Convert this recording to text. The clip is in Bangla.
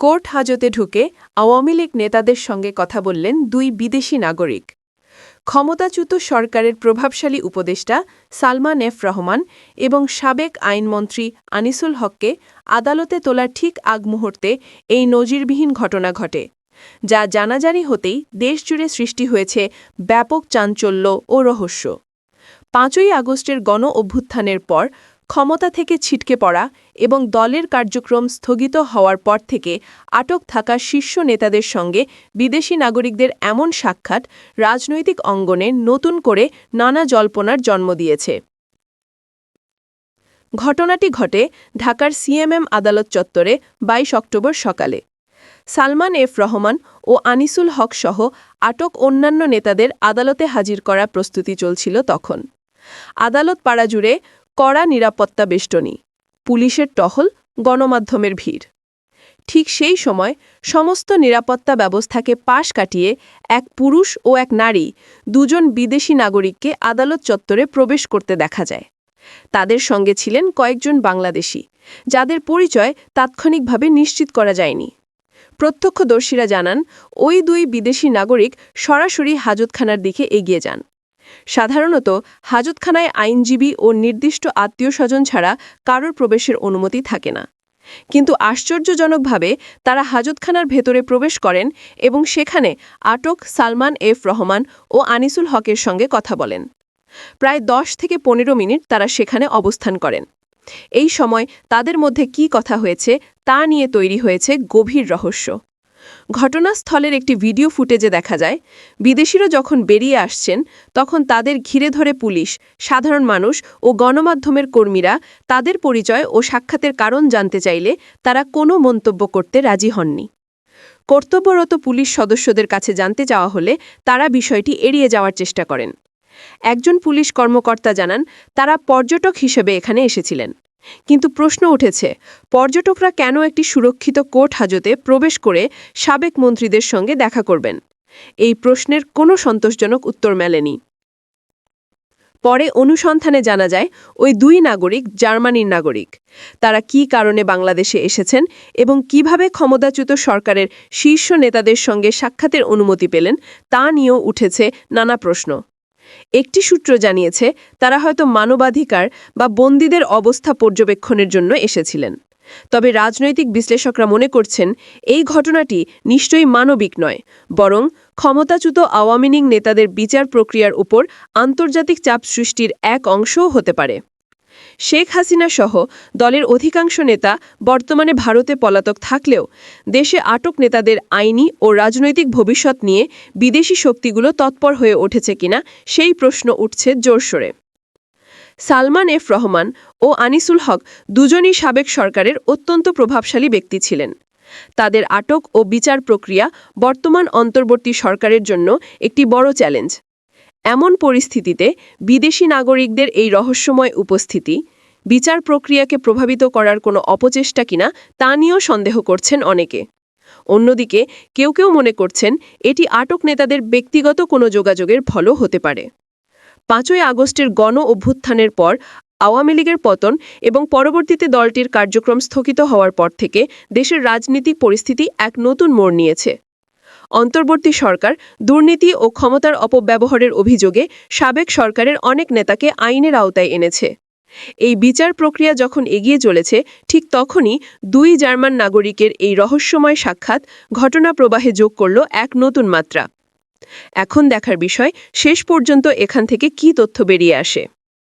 কোর্ট হাজতে ঢুকে আওয়ামী লীগ নেতাদের সঙ্গে কথা বললেন দুই বিদেশি নাগরিক। ক্ষমতাচ্যুত সরকারের প্রভাবশালী উপদেষ্টা সালমান এফ রহমান এবং সাবেক আইনমন্ত্রী আনিসুল হককে আদালতে তোলার ঠিক আগ মুহূর্তে এই নজিরবিহীন ঘটনা ঘটে, যা জানাজানি হতেই দেশজুড়ে সৃষ্টি হয়েছে ব্যাপক চাঞ্চল্য ও রহস্য। পাঁচই আগস্টের গণ অভ্যুত্থানের পর ক্ষমতা থেকে ছিটকে পড়া এবং দলের কার্যক্রম স্থগিত হওয়ার পর থেকে আটক থাকা শীর্ষ নেতাদের সঙ্গে বিদেশি নাগরিকদের এমন সাক্ষাৎ রাজনৈতিক অঙ্গনে নতুন করে নানা জল্পনার জন্ম দিয়েছে। ঘটনাটি ঘটে ঢাকার সিএমএম আদালত চত্বরে ২২ অক্টোবর সকালে। সালমান এফ রহমান ও আনিসুল হক সহ আটক অন্যান্য নেতাদের আদালতে হাজির করা প্রস্তুতি চলছিল তখন। আদালত পাড়া জুড়ে কড়া নিরাপত্তা বেষ্টনী, পুলিশের টহল, গণমাধ্যমের ভিড়। ঠিক সেই সময় সমস্ত নিরাপত্তা ব্যবস্থাকে পাশ কাটিয়ে এক পুরুষ ও এক নারী দুজন বিদেশি নাগরিককে আদালত চত্বরে প্রবেশ করতে দেখা যায়। তাদের সঙ্গে ছিলেন কয়েকজন বাংলাদেশি, যাদের পরিচয় তাৎক্ষণিকভাবে নিশ্চিত করা যায়নি। প্রত্যক্ষদর্শীরা জানান, ওই দুই বিদেশি নাগরিক সরাসরি হাজতখানার দিকে এগিয়ে যান। সাধারণত হাজতখানায় আইনজীবী ও নির্দিষ্ট আত্মীয় স্বজন ছাড়া কারোর প্রবেশের অনুমতি থাকে না। কিন্তু আশ্চর্যজনকভাবে তারা হাজতখানার ভেতরে প্রবেশ করেন এবং সেখানে আটক সালমান এফ রহমান ও আনিসুল হকের সঙ্গে কথা বলেন। প্রায় দশ থেকে পনেরো মিনিট তারা সেখানে অবস্থান করেন। এই সময় তাদের মধ্যে কি কথা হয়েছে তা নিয়ে তৈরি হয়েছে গভীর রহস্য। ঘটনাস্থলের একটি ভিডিও ফুটেজে দেখা যায়, বিদেশিরা যখন বেরিয়ে আসছেন, তখন তাদের ঘিরে ধরে পুলিশ, সাধারণ মানুষ ও গণমাধ্যমের কর্মীরা তাদের পরিচয় ও সাক্ষাতের কারণ জানতে চাইলে তারা কোনো মন্তব্য করতে রাজি হননি। কর্তব্যরত পুলিশ সদস্যদের কাছে জানতে চাওয়া হলে তারা বিষয়টি এড়িয়ে যাওয়ার চেষ্টা করেন। একজন পুলিশ কর্মকর্তা জানান, তারা পর্যটক হিসেবে এখানে এসেছিলেন। কিন্তু প্রশ্ন উঠেছে, পর্যটকরা কেন একটি সুরক্ষিত কোর্ট হাজতে প্রবেশ করে সাবেক মন্ত্রীদের সঙ্গে দেখা করবেন? এই প্রশ্নের কোনো সন্তোষজনক উত্তর মেলেনি। পরে অনুসন্ধানে জানা যায়, ওই দুই নাগরিক জার্মানির নাগরিক। তারা কি কারণে বাংলাদেশে এসেছেন এবং কীভাবে ক্ষমতাচ্যুত সরকারের শীর্ষ নেতাদের সঙ্গে সাক্ষাতের অনুমতি পেলেন, তা নিয়েও উঠেছে নানা প্রশ্ন। একটি সূত্র জানিয়েছে, তারা হয়তো মানবাধিকার বা বন্দীদের অবস্থা পর্যবেক্ষণের জন্য এসেছিলেন। তবে রাজনৈতিক বিশ্লেষকরা মনে করছেন, এই ঘটনাটি নিশ্চয়ই মানবিক নয়, বরং ক্ষমতাচ্যুত আওয়ামী লীগ নেতাদের বিচার প্রক্রিয়ার উপর আন্তর্জাতিক চাপ সৃষ্টির এক অংশও হতে পারে। শেখ হাসিনা সহ দলের অধিকাংশ নেতা বর্তমানে ভারতে পলাতক থাকলেও দেশে আটক নেতাদের আইনি ও রাজনৈতিক ভবিষ্যৎ নিয়ে বিদেশি শক্তিগুলো তৎপর হয়ে উঠেছে কিনা সেই প্রশ্ন উঠছে জোরসোরে সালমান এফ রহমান ও আনিসুল হক দুজনই সাবেক সরকারের অত্যন্ত প্রভাবশালী ব্যক্তি ছিলেন। তাদের আটক ও বিচার প্রক্রিয়া বর্তমান অন্তর্বর্তী সরকারের জন্য একটি বড় চ্যালেঞ্জ। এমন পরিস্থিতিতে বিদেশি নাগরিকদের এই রহস্যময় উপস্থিতি বিচার প্রক্রিয়াকে প্রভাবিত করার কোনো অপচেষ্টা কিনা তা নিয়েও সন্দেহ করছেন অনেকে। অন্যদিকে কেউ কেউ মনে করছেন এটি আটক নেতাদের ব্যক্তিগত কোনো যোগাযোগের ফলও হতে পারে। পাঁচই আগস্টের গণ অভ্যুত্থানের পর আওয়ামী লীগের পতন এবং পরবর্তীতে দলটির কার্যক্রম স্থগিত হওয়ার পর থেকে দেশের রাজনীতিক পরিস্থিতি এক নতুন মোড় নিয়েছে। অন্তর্বর্তী সরকার দুর্নীতি ও ক্ষমতার অপব্যবহারের অভিযোগে সাবেক সরকারের অনেক নেতাকে আইনের আওতায় এনেছে। এই বিচার প্রক্রিয়া যখন এগিয়ে চলেছে, ঠিক তখনই দুই জার্মান নাগরিকের এই রহস্যময় সাক্ষাৎ ঘটনা প্রবাহে যোগ করল এক নতুন মাত্রা। এখন দেখার বিষয়, শেষ পর্যন্ত এখান থেকে কি তথ্য বেরিয়ে আসে?